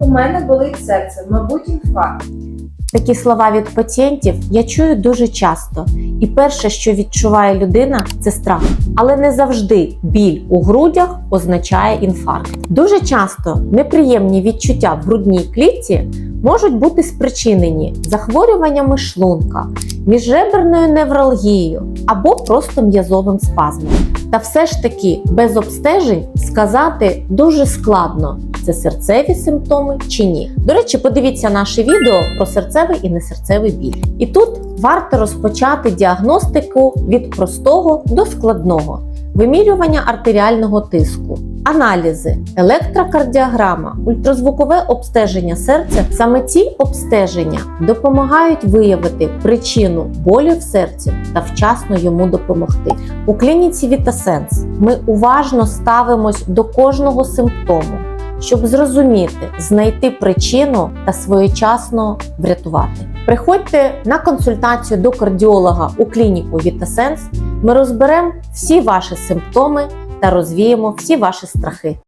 У мене болить серце, мабуть, інфаркт. Такі слова від пацієнтів я чую дуже часто, і перше, що відчуває людина, це страх. Але не завжди біль у грудях означає інфаркт. Дуже часто неприємні відчуття в грудній клітці можуть бути спричинені захворюваннями шлунка, міжреберною невралгією або просто м'язовим спазмом. Та все ж таки без обстежень сказати дуже складно, це серцеві симптоми чи ні. До речі, подивіться наше відео про серцевий і несерцевий біль. І тут варто розпочати діагностику від простого до складного. Вимірювання артеріального тиску, аналізи, електрокардіограма, ультразвукове обстеження серця. Саме ці обстеження допомагають виявити причину болю в серці та вчасно йому допомогти. У клініці Вітасенс ми уважно ставимось до кожного симптому, щоб зрозуміти, знайти причину та своєчасно врятувати. Приходьте на консультацію до кардіолога у клініку Вітасенс. Ми розберемо всі ваші симптоми та розвіємо всі ваші страхи.